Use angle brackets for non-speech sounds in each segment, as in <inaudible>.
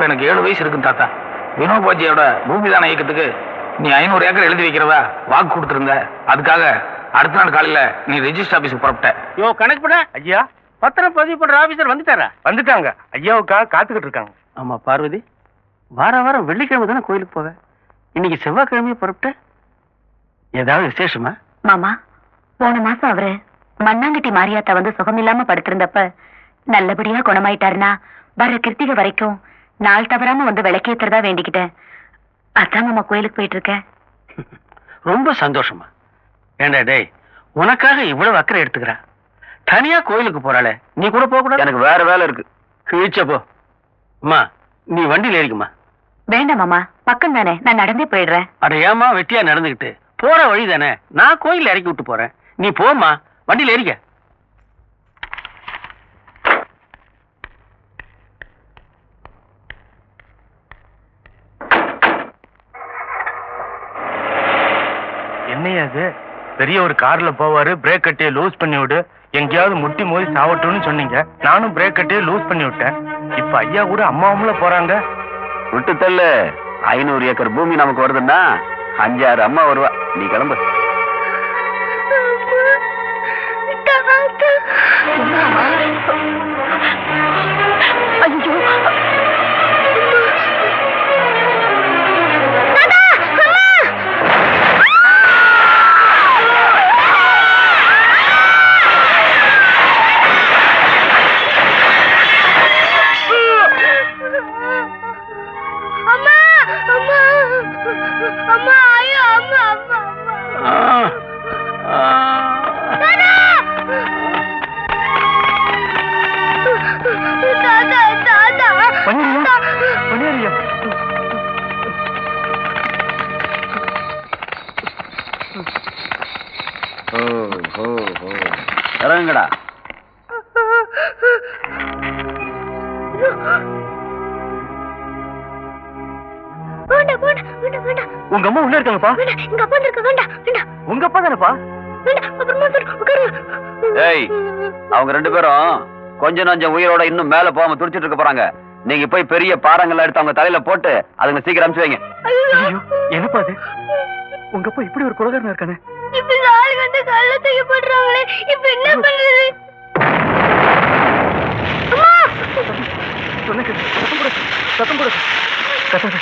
இப்ப எனக்கு ஏழு வயசு இருக்கும் தாத்தா. வினோபாஜியோட பூமிதான இயக்கத்துக்கு நீ ஐநூறு ஏக்கர் எழுதி வைக்கிறதா வாக்கு கொடுத்துருந்த. அதுக்காக அடுத்த நாள் காலையில நீ ரெஜிஸ்டர் ஆபீஸுக்கு புறப்பட்ட. யோ கணக்கு பண்ண. ஐயா. பத்திரம் பதிவு பண்ற ஆபீசர் வந்துட்டாரா? வந்துட்டாங்க. ஐயாவுக்காக காத்துக்கிட்டு இருக்காங்க. ஆமா பார்வதி. வார வாரம் வெள்ளிக்கிழமை தானே கோயிலுக்கு போவ. இன்னைக்கு செவ்வாய்க்கிழமையே புறப்பட்ட. ஏதாவது விசேஷமா? மாமா போன மாசம் அவரு மண்ணாங்கட்டி மாரியாத்தா வந்து சுகமில்லாம படுத்திருந்தப்ப நல்லபடியா குணமாயிட்டாருன்னா வர கிருத்திகை வரைக்கும் நாள் தவறாம வந்து விளக்கேத்துறதா வேண்டிக்கிட்டேன் அதான் மாமா கோயிலுக்கு போயிட்டு இருக்கேன் <laughs> ரொம்ப சந்தோஷமா. ஏண்டா டேய் உனக்காக இவ்வளவு அக்கறை எடுத்துக்கிறா? தனியா கோயிலுக்கு போறாளே நீ கூட போக கூடாது? எனக்கு வேற வேலை இருக்கு. கிழிச்ச போ. அம்மா நீ வண்டியில ஏறிக்குமா? வேண்டாம் மாமா பக்கம் தானே நான் நடந்தே போயிடுறேன். அட ஏமா வெட்டியா நடந்துகிட்டு. போற வழி தானே. நான் கோயில்ல இறக்கி விட்டு போறேன். நீ போம்மா வண்டியில ஏறிக்க என்னையா அது பெரிய ஒரு கார்ல போவாரு பிரேக் கட்டியை லூஸ் பண்ணி விடு எங்கேயாவது முட்டி மோதி சாவட்டும்னு சொன்னீங்க. நானும் பிரேக் கட்டியை லூஸ் பண்ணி விட்டேன். இப்ப ஐயா கூட அம்மாவும்ல போறாங்க. விட்டு தள்ளு. ஐநூறு ஏக்கர் பூமி நமக்கு வருதுன்னா அஞ்சாறு அம்மா வருவா. நீ கிளம்பு. ஐயோ வேண்டாம் வேண்டாம் வேண்டாம் வேண்டாம் உங்க அம்மா உள்ள இருக்காங்கப்பா. வேண்டாம் இங்க அப்பா இருக்க வேண்டாம் வேண்டாம் உங்க அப்பா தானேப்பா? வேண்டாம் அப்புறமா சொல்றேன் உட்காருங்க. ஏய் அவங்க ரெண்டு பேரும் கொஞ்ச நஞ்சம் உயிரோட இன்னும் மேல போகாம துடிச்சிட்டு இருக்க போறாங்க. நீங்க போய் பெரிய பாறங்கள்லாம் எடுத்து அவங்க தலையில போட்டு அதுங்க சீக்கிரம் அனுப்பிச்சு வைங்க. என்னப்பா அது? உங்க அப்பா இப்படி ஒரு குலகாரனா இருக்கானே? இப்ப ஆள் வந்து கல்ல தூக்கி போடுறாங்களே இப்ப என்ன பண்றது அம்மா! சொன்ன. சத்தம் போட சத்தம் போட கத்தாத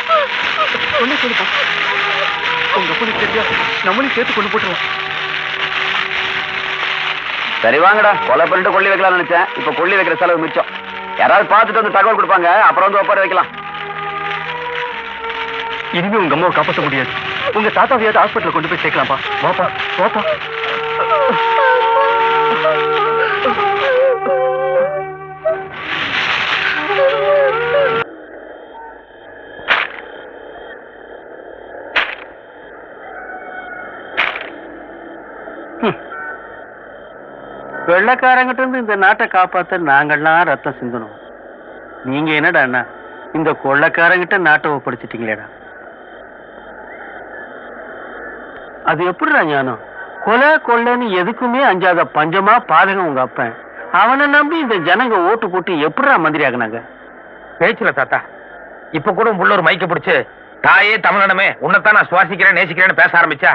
சொன்ன சொல்லுப்பா. உங்க அப்பனுக்கு தெரியா நம்மளையும் சேர்த்து கொண்டு போட்டுருவோம். சரி வாங்கடா. கொலை பண்ணிட்டு கொல்லி வைக்கலாம்னு நினைச்சேன். இப்ப கொல்லி வைக்கிற செலவு மிச்சம். யாராவது பார்த்துட்டு வந்து தகவல் கொடுப்பாங்க. அப்புறம் வந்து ஒப்பாரி வைக்கலாம். இனிமே உங்க அம்மாவை காப்பாற்ற முடியாது. உங்க தாத்தாவையாவது ஹாஸ்பிட்டல் கொண்டு போய் சேர்க்கலாம்ப்பா. வாப்பா வாப்பா. வெள்ளக்காரங்கிட்ட இருந்து இந்த நாட்டை காப்பாத்த நாங்கள்லாம் ரத்தம் சிந்தணும். நீங்க என்னடா அண்ணா? இந்த கொள்ளக்காரங்கிட்ட நாட்டை ஒப்படைச்சிட்டீங்களேடா. அது எப்படிடா ஞானம்? கொலை கொள்ளைன்னு எதுக்குமே அஞ்சாத பஞ்சமா பாதகம் உங்க அப்பன். அவனை நம்பி இந்த ஜனங்க ஓட்டு போட்டு எப்படிடா மந்திரி ஆகுனாங்க? பேச்சுல தாத்தா இப்ப கூட உள்ள ஒரு மைக்க பிடிச்சு தாயே தமிழனமே உன்னைத்தான் நான் சுவாசிக்கிறேன் நேசிக்கிறேன்னு பேச ஆரம்பிச்சா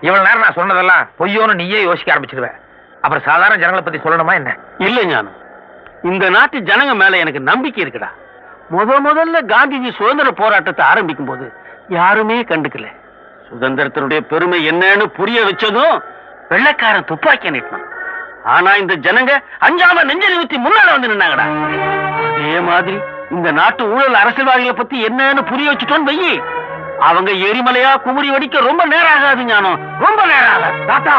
இவ்வளவு நேரம் நான் சொன்னதெல்லாம் பொய்யோன்னு நீயே யோசிக்க ஆரம்பிச்சிருவேன் அப்புறம் சாதாரண ஜனங்களை பத்தி சொல்லணுமா என்ன? இல்ல ஞானம். இந்த நாட்டு ஜனங்க மேல எனக்கு நம்பிக்கை இருக்குடா. முத முதல்ல காந்திஜி சுதந்திர போராட்டத்தை ஆரம்பிக்கும் போது யாருமே கண்டுக்கல. சுதந்திரத்தினுடைய பெருமை என்னன்னு புரிய வச்சதும் வெள்ளைக்காரன் துப்பாக்கி நிட்டான் ஆனா இந்த ஜனங்க அஞ்சாம நெஞ்சலி ஊத்தி முன்னால வந்து நின்னாங்கடா. அதே மாதிரி இந்த நாட்டு ஊழல் அரசியல்வாதிகளை பத்தி என்னன்னு புரிய வச்சுட்டோன்னு வையி. அவங்க எரிமலையா குமுறி வடிக்க ரொம்ப நேரம் ஆகாது ஞானம். ரொம்ப நேரம் ஆகாது. தாத்தா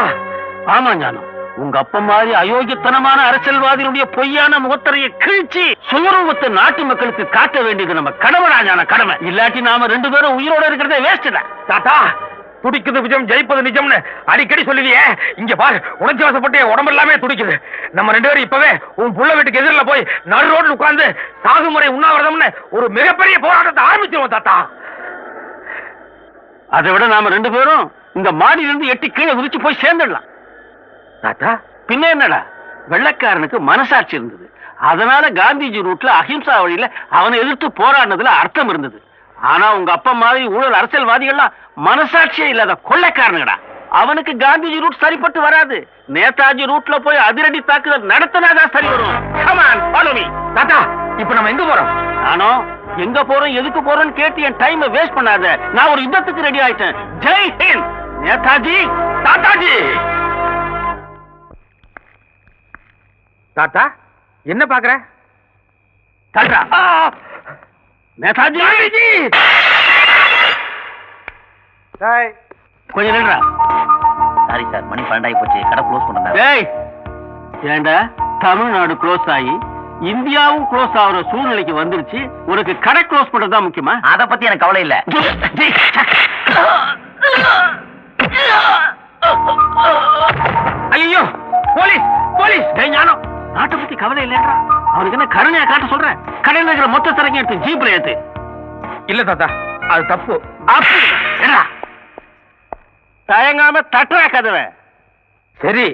ஆமா ஞானம். உங்க அப்பா மாதிரி அயோக்கியத்தனமான அரசியல்வாதியுடைய பொய்யான முகத்தரையை கிழிச்சு சுயரூபத்தை நாட்டு மக்களுக்கு காட்ட வேண்டியது நம்ம கடமைடா ஞான கடமை. இல்லாட்டி நாம ரெண்டு பேரும் உயிரோட இருக்கிறதே வேஸ்ட் தாத்தா துடிக்குது விஜயம் ஜெயிப்பது நிஜம்னு அடிக்கடி சொல்லுவியே. இங்க பாரு உணர்ச்சி வசப்பட்டு உடம்பு எல்லாமே துடிக்குது. நம்ம ரெண்டு பேரும் இப்பவே உன் புள்ள வீட்டுக்கு எதிரில் போய் நடு ரோட்ல உட்கார்ந்து சாகுமுறை உண்ணாவிரதம்னு ஒரு மிகப்பெரிய போராட்டத்தை ஆரம்பிச்சிருவோம் தாத்தா. அதை விட நாம ரெண்டு பேரும் இந்த மாடியிலிருந்து எட்டி கீழே குதிச்சு போய் சேர்ந்துடலாம். தாத்தா பின்ன என்னடா? வெள்ளைக்காரனுக்கு மனசாட்சி இருந்தது. அதனால காந்திஜி ரூட்ல அஹிம்சா வழியில அவனை எதிர்த்து போராடினதுல அர்த்தம் இருந்தது. ஆனா உங்க அப்பா மாதிரி ஊழல் அரசியல்வாதிகள்லாம் மனசாட்சியே இல்லாத கொள்ளைக்காரனுங்கடா. அவனுக்கு காந்திஜி ரூட் சரிப்பட்டு வராது. நேதாஜி ரூட்ல போய் அதிரடி தாக்குதல் நடத்தினாதான் சரி வரும். தாத்தா இப்ப நம்ம எங்க போறோம்? நானும் எங்க போறோம் எதுக்கு போறோம்னு கேட்டு என் டைம் வேஸ்ட் பண்ணாத. நான் ஒரு யுத்தத்துக்கு ரெடி ஆயிட்டேன். ஜெய் ஹிந்த் நேதாஜி தாத்தாஜி! தாத்தா என்ன பாக்குற தல்றா நேதாஜி கொஞ்சம் நில்றா சாரி சார் மணி பன்னெண்டாகி போச்சு. கடை க்ளோஸ் பண்ணுறாங்க டேய் ஏண்டா தமிழ்நாடு க்ளோஸ் ஆகி இந்தியாவும் க்ளோஸ் ஆகுற சூழ்நிலைக்கு வந்துருச்சு. உனக்கு கடை க்ளோஸ் பண்றதா முக்கியமா? அதை பத்தி எனக்கு கவலை இல்ல. கவலை இல்லைன்றா. அவனுக்கு என்ன கருணையா காட்ட சொல்றேன் கடையில் இருக்கிற மொத்த சரக்கு எடுத்து ஜீப்ல ஏத்து. இல்ல தாத்தா அது தப்பு. தயங்காம தட்டுறா கதவை. சரி.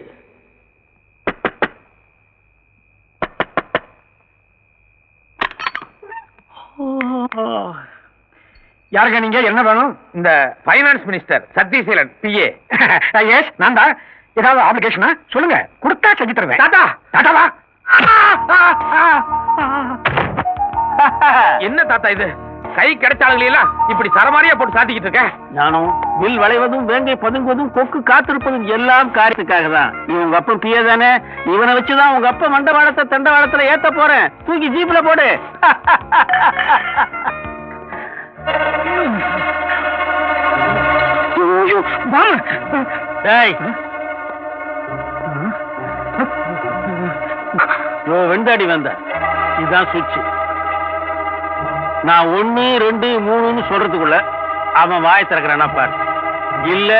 யாருங்க நீங்க? என்ன வேணும்? இந்த ஃபைனான்ஸ் மினிஸ்டர் சத்யசீலன் பிஏ எஸ் நான் தான். ஏதாவது ஆப்ளிகேஷனா சொல்லுங்க. கொடுத்தா செஞ்சு தருவேன். தாத்தா தாத்தாவா? <laughs> என்ன தாத்தா இது? கை கிடைச்சாளுங்களே இப்படி சரமாரியா போட்டு சாத்திக்கிட்டு இருக்க? ஞானம் வில் வளைவதும் வேங்கை பதுங்குவதும் கொக்கு காத்திருப்பதும் எல்லாம் காரியத்துக்காக தான். இவங்க அப்பன் தானே? இவனை வச்சுதான் உங்க அப்பா மண்டவாளத்தை தண்டவாளத்துல ஏத்த போறேன். தூக்கி ஜீப்ல போடு. <laughs> டேய் யோ வெண்டாடி வந்த. இதுதான் சுவிட்ச் நான் ஒண்ணு ரெண்டு மூணுன்னு சொல்றதுக்குள்ள அவன் வாயை திறக்கிறானா பாரு. இல்ல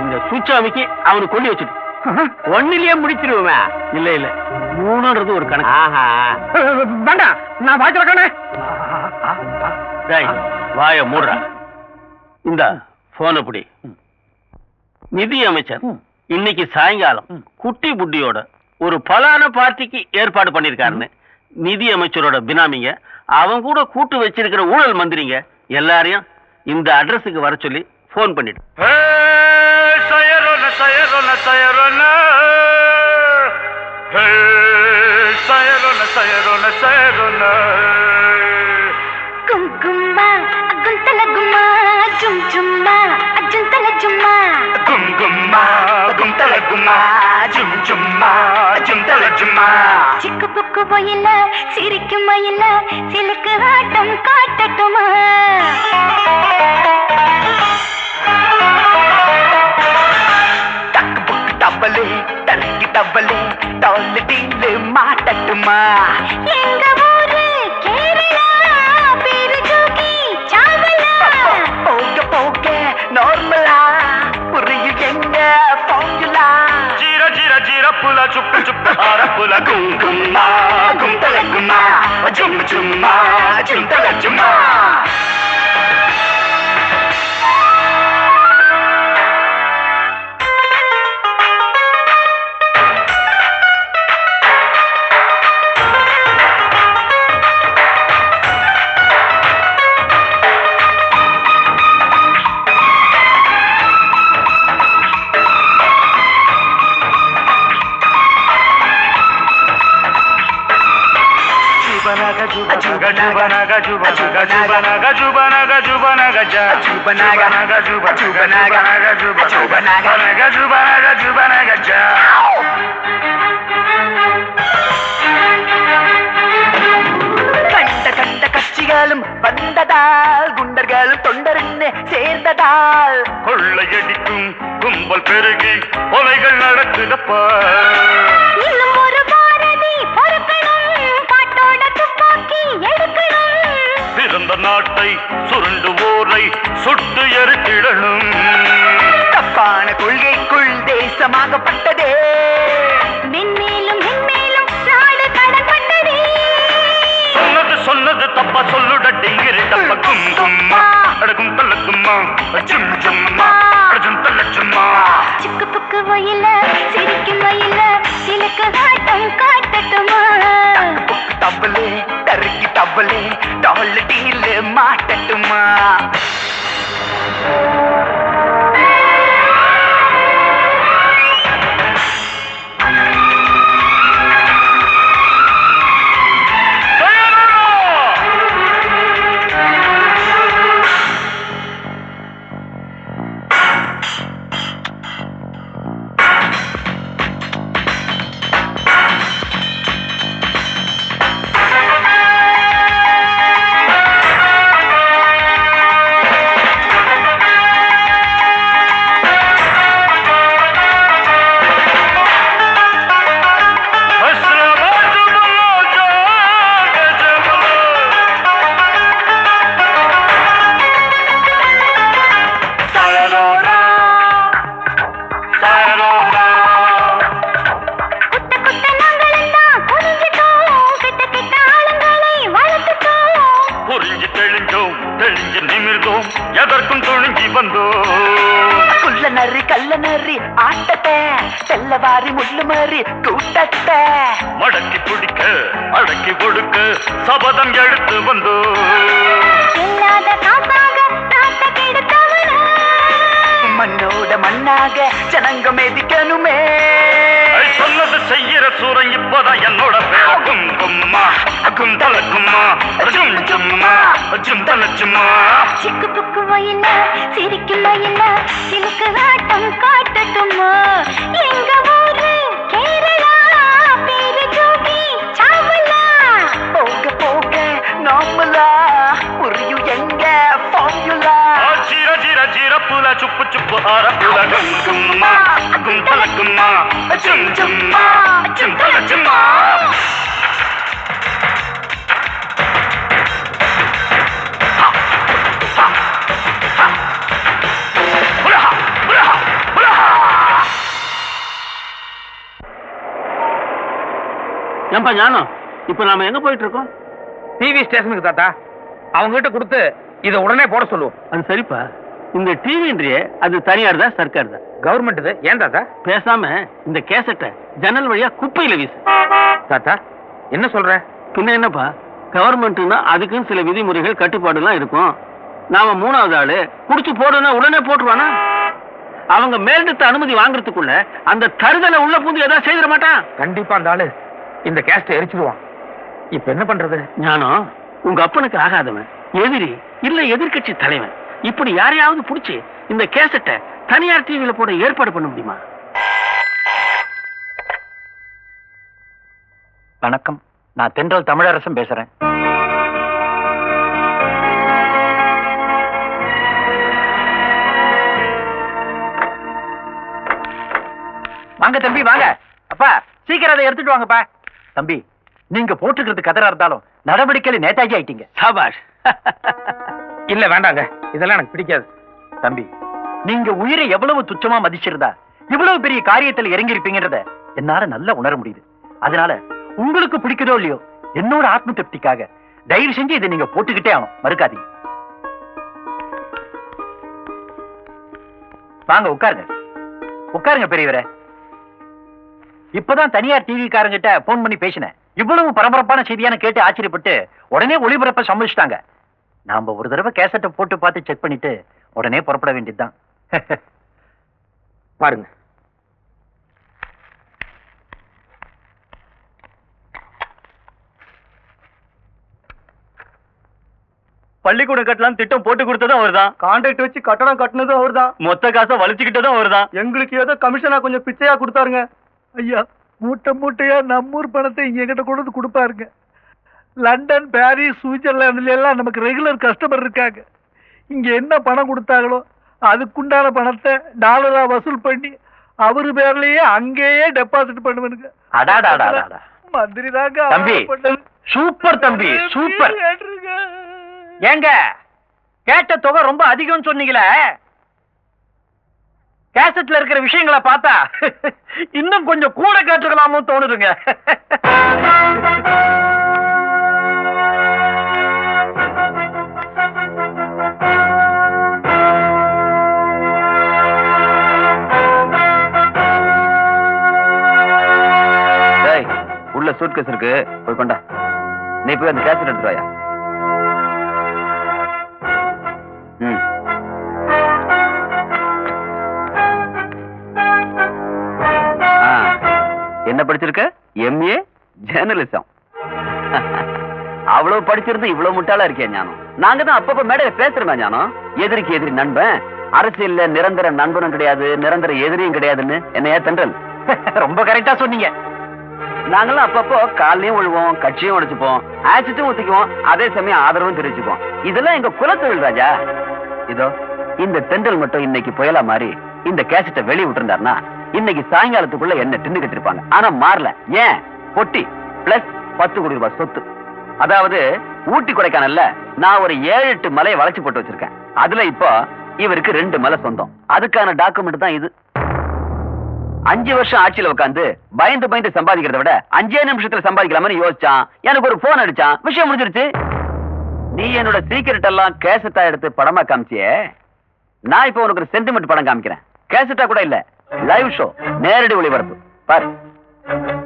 இந்த சுவிட்ச் அமைக்கி அவனுக்கு கொல்லி வச்சுட்டு. ஒன்னிலேயே முடிச்சிருவேன். இல்ல இல்ல. மூணுன்றது ஒரு கணக்கு. ஆஹா. வேண்டாம் நான் வாய்ச்சிருக்கேனே டேய் வாய மூடுறா இந்த போன புடி. நிதி அமைச்சர் இன்னைக்கு சாயங்காலம் குட்டி புட்டியோட ஒரு பலான பார்ட்டிக்கு ஏற்பாடு பண்ணிருக்காருன்னு நிதி அமைச்சரோட பினாமிங்க அவன் கூட கூட்டு வச்சிருக்கிற ஊழல் மந்திரிங்க எல்லாரையும் இந்த அட்ரஸுக்கு வர சொல்லி ஃபோன் பண்ணிடு. ஜும்மா குந்தல கும்மா ஜும் ஜும்மா ஜுந்தல ஜும்மா சிக்கு புக்கு போயில சிரிக்கும் மயில சிலுக்கு ஆட்டம் காட்டட்டுமா? చింతల కుంకుమ గుంతల గుమ్మ జుమ్ జుమ్మ చింతల జుమ్మ గజుబనగ జుబ గజుబనగ జుబనగ జుబనగ జ జుబనగ జుబ జుబనగ జుబ జుబనగ జుబనగ జుబనగ జ கட்சிகளும் வந்ததால் குண்டர்களும் தொண்டர்னு சேர்ந்ததால் கொள்ளையடிக்கும் கும்பல் பெருகி கொலைகள் நடக்குதப்பா சுந்தர் நாட்டை சுருண்டு ஊரை சுட்டு எரித்திடணும். தப்பான கொள்கைக்குள் தேசமாகப்பட்டதே. சொன்னது தப்பா சொல்லுடட்டி இரு தப்ப கும் கும்மா அடகும் தள்ளக்கும்மா ஜும் ஜும்மா சுக்கு புக்கு வயல சிரிக்கும் வயல சிலுக்கு ஆட்டம் காட்டட்டுமா? தவளே டர்க்கி தவளே டால் டீல் மாட்டட்டுமா? எதற்கும் துணிஞ்சி வந்தோம் குள்ள நரி கள்ள நரி ஆட்டத்தை செல்லவாரி முள்ளு மாறி கூட்டத்தை மடக்கி பிடிக்க அடக்கி கொடுக்க சபதம் எடுத்து வந்தோம் இல்லாத காசாக மண்ணோட மண்ணாக ஜனங்க மிதிக்கணுமே. சொன்னது செய்யற சூரன் இப்பதான் என்னோட பேர் கும் கும்மா. கும் தலக்கும்மா. ஜும் ஜும்மா ஜும் தலச்சும்மா. சிக்கு புக்கு வயல சிரிக்கும் வயல சிலுக்கு ஆட்டம் காட்டட்டுமா? எங்க ஊரு கேரளா? ஏன்பா ஞானம்? இப்ப நாம எங்க போயிட்டு இருக்கோம் டிவி ஸ்டேஷனுக்கு தாத்தா. அவங்க கிட்ட கொடுத்து இதை உடனே போட சொல்லுவோம். அது சரிப்பா. இந்த டிவின்றியே அது தனியார் தான் சர்க்கார் தான் கவர்மெண்ட் இது ஏன் தாத்தா? பேசாம இந்த கேசட்டை ஜன்னல் வழியா குப்பையில வீசு. தாத்தா என்ன சொல்ற? பின்ன என்னப்பா? கவர்மெண்ட்னா அதுக்குன்னு சில விதிமுறைகள் கட்டுப்பாடுலாம் இருக்கும். நாம மூணாவது ஆளு குடிச்சு போடுனா உடனே போட்டுருவானா? அவங்க மேலிடத்து அனுமதி வாங்குறதுக்குள்ள அந்த தருதலை உள்ள பூந்து ஏதாவது செய்திட மாட்டான்? கண்டிப்பா அந்த ஆளு இந்த கேஸ்ட எரிச்சிடுவான் இப்ப என்ன பண்றது? ஞானம் உங்க அப்பனுக்கு ஆகாதவன். எதிரி இல்ல எதிர்க்கட்சி தலைவன். இப்படி யாரையாவது புடிச்சு இந்த கேசட்டை தனியார் டிவியில போட ஏற்பாடு பண்ண முடியுமா? வணக்கம். நான் தென்றல் தமிழரசன் பேசுறேன். வாங்க தம்பி வாங்க. அப்பா சீக்கிரம் அதை எடுத்துட்டு வாங்கப்பா. தம்பி நீங்க போட்டுக்கிறது கதரா இருந்தாலும் நடவடிக்கையில நேதாஜி ஆயிட்டீங்க. சாபாஷ். இல்ல வேண்டாங்க. இதெல்லாம் எனக்கு பிடிக்காது. தம்பி நீங்க உயிரை எவ்வளவு துச்சமா மதிச்சிருந்தா இவ்வளவு பெரிய காரியத்துல இறங்கி இருப்பீங்கன்றத என்னால நல்லா உணர முடியுது. அதனால உங்களுக்கு பிடிக்குதோ இல்லையோ என்னோட ஆத்ம திருப்திக்காக தயவு செஞ்சு இதை நீங்க போட்டுக்கிட்டே ஆகும் மறுக்காதீங்க. வாங்க உட்காருங்க. உட்காருங்க பெரியவரே. இப்பதான் தனியார் டிவி காரங்கிட்ட போன் பண்ணி பேசினேன். இவ்வளவு பரபரப்பான செய்தியான கேட்டு ஆச்சரியப்பட்டு உடனே ஒளிபரப்ப சம்மதிச்சிட்டாங்க. நாம ஒரு தடவை கேசட்டை போட்டு பார்த்து செக் பண்ணிட்டு உடனே புறப்பட வேண்டியதுதான். பாருங்க. பள்ளிக்கூடம் கட்டலாம் திட்டம் போட்டு கொடுத்ததும் அவர்தான். கான்ட்ராக்ட் வச்சு கட்டடம் கட்டினதும் அவர்தான். மொத்த காசை வலிச்சுக்கிட்டதும் அவர்தான். எங்களுக்கு ஏதோ கமிஷனா கொஞ்சம் பிச்சையா கொடுத்தாருங்க. ஐயா மூட்டை மூட்டையா நம்மூர் பணத்தை இங்க கிட்ட கொண்டு வந்து கொடுப்பாருங்க. லண்டன் பாரிஸ் சுவிட்சர்லாந்துல எல்லாம் நமக்கு ரெகுலர் கஸ்டமர் இருக்காங்க. இங்க என்ன பணம் கொடுத்தாங்களோ அதுக்குண்டான பணத்தை டாலரா வசூல் பண்ணி அவரு பேர்லயே அங்கேயே டெபாசிட் பண்ணுவனுங்க. மந்திரி தாங்க தம்பி, சூப்பர் தம்பி, சூப்பர். ஏங்க கேட்ட தொகை ரொம்ப அதிகம்னு சொன்னீங்களே. கேசட்ல இருக்கிற விஷயங்களை பார்த்தா இன்னும் கொஞ்சம் கூட கேட்டுக்கலாமோ தோணுதுங்க. சூட் கேஸ் இருக்கு. போய் கொண்டா. நீ போய் அந்த கேசட் எடுத்துட்டு வாயா. என்ன படிச்சிருக்க? எம்ஏ ஜேர்னலிசம் அவ்வளவு படிச்சிருந்து இவ்வளவு முட்டாளா இருக்கேன் ஞானம்? நாங்க தான் அப்பப்ப மேடையில பேசுறோமே ஞானம்? எதிரிக்கு எதிரி நண்பன். அரசியல்ல நிரந்தர நண்பனும் கிடையாது நிரந்தர எதிரியும் கிடையாதுன்னு என்னையா தென்றல்? <laughs> ரொம்ப கரெக்டா சொன்னீங்க. நாங்கெல்லாம் அப்பப்போ காலையும் விழுவோம் கட்சியும் உடைச்சுப்போம் ஆசிட்டும் ஊத்திக்குவோம் அதே சமயம் ஆதரவும் தெரிவிச்சுப்போம். இதெல்லாம் எங்க குலத்தொழில் ராஜா. இதோ இந்த தெண்டல் மட்டும் இன்னைக்கு புயலா மாறி இந்த கேசட்டை வெளியே விட்டுருந்தாருன்னா இன்னைக்கு சாயங்காலத்துக்குள்ள என்ன தின்னு கட்டிருப்பாங்க. ஆனா மாறல. ஏன்? பொட்டி பிளஸ் பத்து கோடி ரூபாய் சொத்து. அதாவது ஊட்டி கொடைக்கானல்ல நான் ஒரு ஏழு எட்டு மலையை வளைச்சு போட்டு வச்சிருக்கேன். அதுல இப்போ இவருக்கு ரெண்டு மலை சொந்தம். அதுக்கான டாக்குமெண்ட் தான் இது. அஞ்சு வருஷம் ஆட்சியில உட்காந்து பயந்து பயந்து சம்பாதிக்கிறத விட அஞ்சே நிமிஷத்துல சம்பாதிக்கலாம்னு யோசிச்சான். எனக்கு ஒரு போன் அடிச்சான். விஷயம் முடிஞ்சிருச்சு. நீ என்னோட சீக்கிரட் எல்லாம் கேசட்டா எடுத்து படமா காமிச்சியே? நான் இப்ப உனக்கு ஒரு சென்டிமெண்ட் படம் காமிக்கிறேன். கேசட்டா கூட இல்ல. லைவ் ஷோ நேரடி ஒளிபரப்பு. பாரு.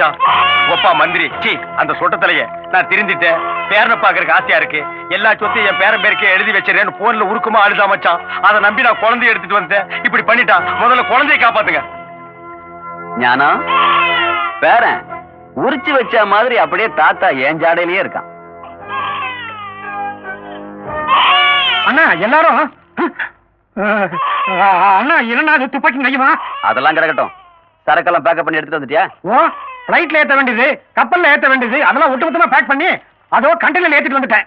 மச்சான். ஒப்பா மந்திரி. சி அந்த சொட்டத்திலேயே. நான் திருந்திட்டேன் பேரனை பாக்குறதுக்கு ஆசையா இருக்கு. எல்லா சொத்தையும் என் பேரன் பேருக்கே எழுதி வச்சிருக்கேன்னு போன்ல உருக்குமா அழுதா மச்சான். அதை நம்பி நான் குழந்தைய எடுத்துட்டு வந்தேன். இப்படி பண்ணிட்டான். முதல்ல குழந்தைய காப்பாத்துங்க. ஞானா பேரன் உரிச்சு வச்ச மாதிரி அப்படியே தாத்தா என் ஜாடையிலேயே இருக்கான். அண்ணா எல்லாரும்? அண்ணா அது துப்பாக்கி நையமா அதெல்லாம் கிடக்கட்டும். சரக்கெல்லாம் பேக்கப் பண்ணி எடுத்துட்டு வந்துட்டியா? ஓ ஃப்ளைட்ல ஏத்த வேண்டியது கப்பல்ல ஏத்த வேண்டியது அதெல்லாம் ஒட்டுமொத்தமா பேக் பண்ணி அதோ கண்டெய்னர் ஏத்திட்டு வந்துட்டேன்.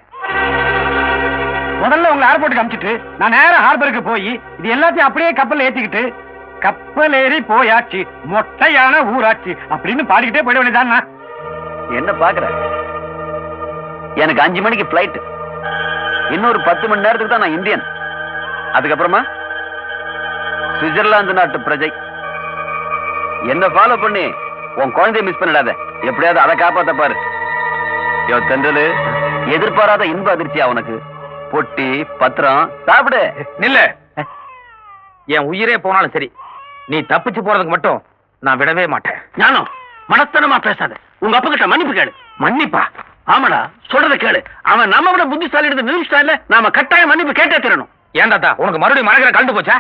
முதல்ல உங்களை ஏர்போர்ட்டுக்கு அனுப்பிச்சிட்டு நான் நேரம் ஹார்பருக்கு போய் இது எல்லாத்தையும் அப்படியே கப்பல்ல ஏத்திக்கிட்டு கப்பல் ஏறி போயாச்சு மொட்டையான ஊராச்சு அப்படின்னு பாடிக்கிட்டே போயிட வேண்டியதான் என்ன பாக்குற? எனக்கு அஞ்சு மணிக்கு பிளைட் இன்னொரு பத்து மணி நேரத்துக்கு தான் நான் இந்தியன். அதுக்கப்புறமா சுவிட்சர்லாந்து நாட்டு பிரஜை. என்ன ஃபாலோ பண்ணி உன் குழந்தைய மிஸ் பண்ணிடாத. எப்படியாவது அதை காப்பாத்த பாரு. யோ தென்றலு எதிர்பாராத இன்ப அதிர்ச்சியா உனக்கு? பொட்டி பத்திரம் சாப்பிடு. நில்லு. என் உயிரே போனாலும் சரி நீ தப்பிச்சு போறதுக்கு மட்டும் நான் விடவே மாட்டேன். ஞானம் மனத்தனமா பேசாத. உங்க அப்பா கிட்ட மன்னிப்பு கேளு. மன்னிப்பா? ஆமாடா சொல்றத கேளு. அவன் நம்ம விட புத்திசாலி எடுத்து நிரூபிச்சிட்டால நாம கட்டாயம் மன்னிப்பு கேட்டே தரணும். ஏன் தாத்தா உனக்கு மறுபடியும் மனதில கலந்து போச்சா?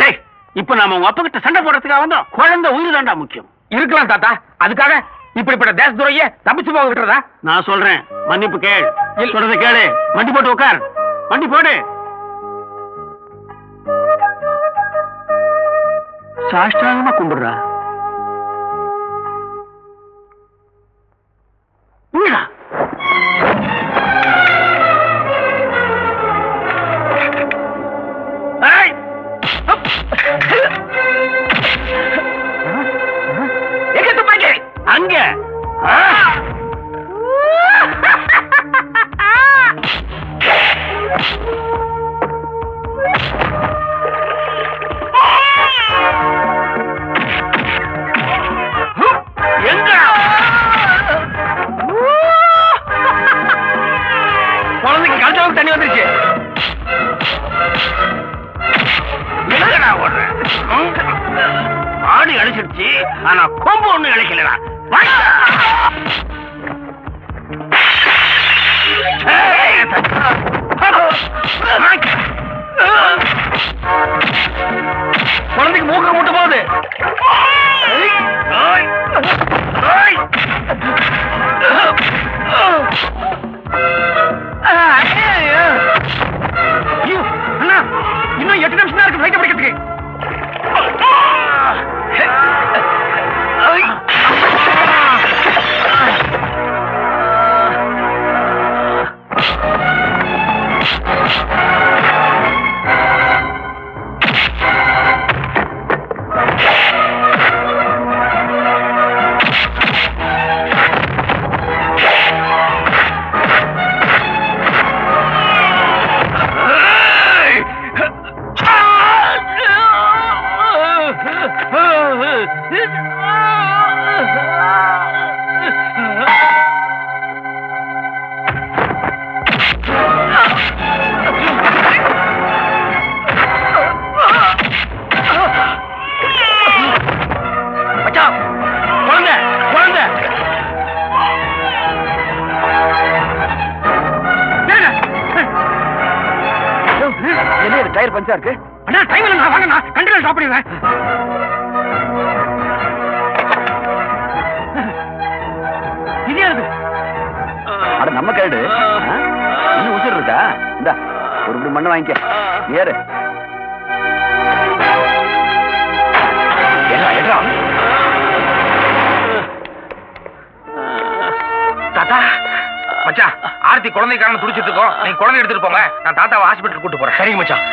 டேய் இப்ப நாம உங்க அப்பா கிட்ட சண்டை போடுறதுக்காக வந்தோம். குழந்தை உயிர் தாண்டா முக்கியம். இருக்கலாம் தாத்தா. அதுக்காக இப்படிப்பட்ட தேசத்துறையே தப்பிச்சு போக விட்டுறதா? நான் சொல்றேன். மன்னிப்பு கேள். சொல்றத கேளு. வண்டி போட்டு உட்கார் வண்டி போடு. சாஷ்டாங்கமா கும்பிடுறா. ஆடு அழிச்சிருச்சு ஆனா கொம்பு ஒண்ணு இழைக்கலடா. குழந்தைக்கு மூக்க முட்டு போகுது. டயர் பஞ்சா இருக்கு அண்ணா டைம்ல நான் வாங்க நான் கண்டிப்பா ஸ்டாப் பண்ணிடுவேன் கேடு. இன்னும் உசுர் இருக்கா இந்த ஒரு இப்படி மண்ணு வாங்கிக்க. ஏறு. தாத்தா ஆர்த்தி குழந்தைக்காரன் துடிச்சிட்டு இருக்கோம். நீங்க குழந்தை எடுத்துட்டு போங்க. நான் தாத்தாவை ஹாஸ்பிட்டல் கூட்டு போறேன். சரிங்க மச்சான்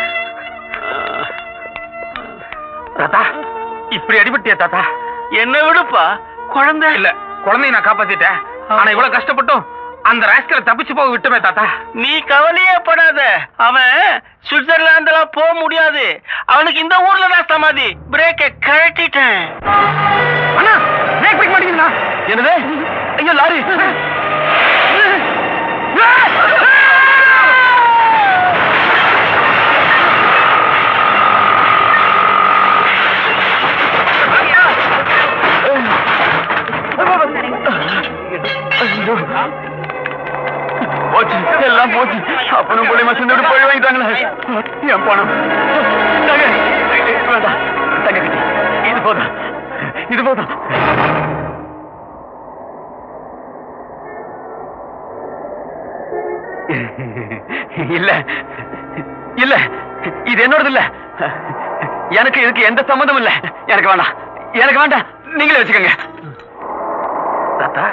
தாத்தா இப்படி அடிபட்டியா தாத்தா? என்ன விடுப்பா குழந்தை. இல்ல குழந்தைய நான் காப்பாத்திட்டேன். ஆனா இவ்வளவு கஷ்டப்பட்டும் அந்த ராஸ்கலை தப்பிச்சு போக விட்டுமே தாத்தா. நீ கவலையே படாத. அவன் சுவிட்சர்லாந்துல போக முடியாது. அவனுக்கு இந்த ஊர்ல தான் சமாதி. பிரேக்க கழட்டிட்டேன். அண்ணா பிரேக் பிடிக்க மாட்டேங்குதுண்ணா என்னது? ஐயோ லாரி. போச்சு. எல்லாம் போச்சு. அப்பனும் பிள்ளைமா சேர்ந்து பழி வாங்கிட்டாங்களே என் பணம். தங்க, வேண்டாம் தங்க கட்டி. இது போதும். இது போதும். இல்ல. இல்ல. இது என்னோடது இல்ல. எனக்கு இதுக்கு எந்த சம்மந்தம் இல்ல. எனக்கு வேண்டாம். எனக்கு வேண்டாம். நீங்களே வச்சுக்கோங்க. தாத்தா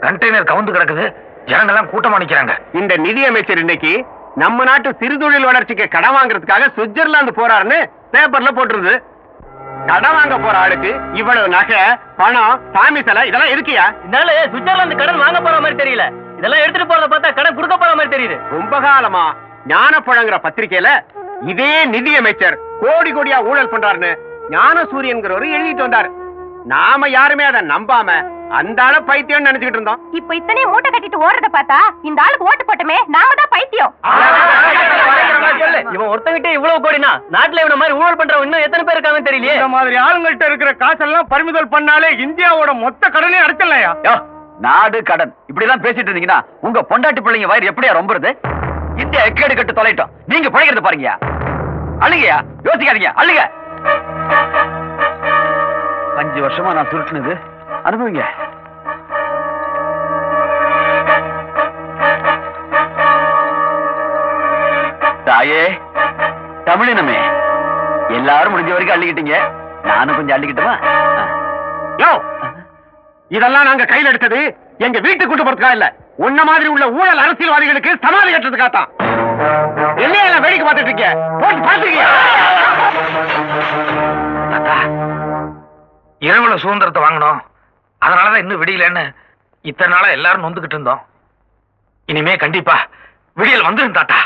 கண்டெய்னர் கவுந்து கிடக்குது. ஜனங்கெல்லாம் கூட்டமா நிக்கிறாங்க. இந்த நிதியமைச்சர் இன்னைக்கு நம்ம நாட்டு சிறுதொழில் வளர்ச்சிக்கு கடன் வாங்குறதுக்காக சுவிட்சர்லாந்து போறாருன்னு பேப்பர்ல போட்டிருது கடன் வாங்க போற ஆளுக்கு இவ்வளவு நகை பணம் சாமி சிலை இதெல்லாம் இருக்கியா? இதனால சுவிட்சர்லாந்து கடன் வாங்க போற மாதிரி தெரியல? இதெல்லாம் எடுத்துட்டு போறத பார்த்தா கடன் கொடுக்க போற மாதிரி தெரியுது. ரொம்ப காலமா ஞானப்பழங்கிற பத்திரிக்கையில இதே நிதியமைச்சர் கோடி கோடியா ஊழல் பண்றாருன்னு ஞானசூரியன்கிறவரு எழுதிட்டு வந்தாரு. நாம யாருமே அதை நம்பாம அந்த ஆள பைத்தியம்னு நினைச்சுக்கிட்டு இருந்தோம் இப்ப இத்தனையும் மூட்டை கட்டிட்டு ஓடுறத பார்த்தா இந்த ஆளுக்கு ஓட்டு போட்டுமே நாம தான் பைத்தியம் இவன் ஒருத்தங்கிட்ட இவ்வளவு கோடினா நாட்டுல இவன மாதிரி ஊழல் பண்றவன் இன்னும் எத்தனை பேர் இருக்காங்கன்னு தெரியலையே இந்த மாதிரி ஆளுங்கள்ட்ட இருக்கிற காசெல்லாம் பறிமுதல் பண்ணாலே இந்தியாவோட மொத்த கடனே அடைச்சிடலையா யோ, நாடு கடன் இப்படி எல்லாம் பேசிட்டு இருந்தீங்கன்னா உங்க பொண்டாட்டி பிள்ளைங்க வயிறு எப்படியா ரொம்புறது இந்தியா எக்கேடு கட்டு தொலைட்டோம் நீங்க பிழைக்கிறது பாருங்கயா அழுங்கயா யோசிக்காதீங்க அழுங்க அஞ்சு வருஷமா நான் சுருட்டுனது அனுபவிங்க தாயே தமிழினமே. எல்லாரும் முடிஞ்ச வரைக்கும் அள்ளிக்கிட்டீங்க. நானும் கொஞ்சம் அள்ளிக்கிட்டுமா? யோ இதெல்லாம் நாங்க கையில எடுத்தது எங்க வீட்டுக்கு கூட்டு போறதுக்கா இல்ல. உன்ன மாதிரி உள்ள ஊழல் அரசியல்வாதிகளுக்கு சமாதி கட்டுறதுக்காகத்தான் என்னையெல்லாம் வேடிக்கை பார்த்துட்டு இருக்கீங்க? போட்டு பாத்துக்கீங்க இரவுல சுதந்திரத்தை வாங்கணும். அதனாலதான் இன்னும் விடியலன்னு இத்தனை நாளா எல்லாரும் நொந்துகிட்டு இருந்தோம். இனிமே கண்டிப்பா விடியல் வந்துடும் தாத்தா.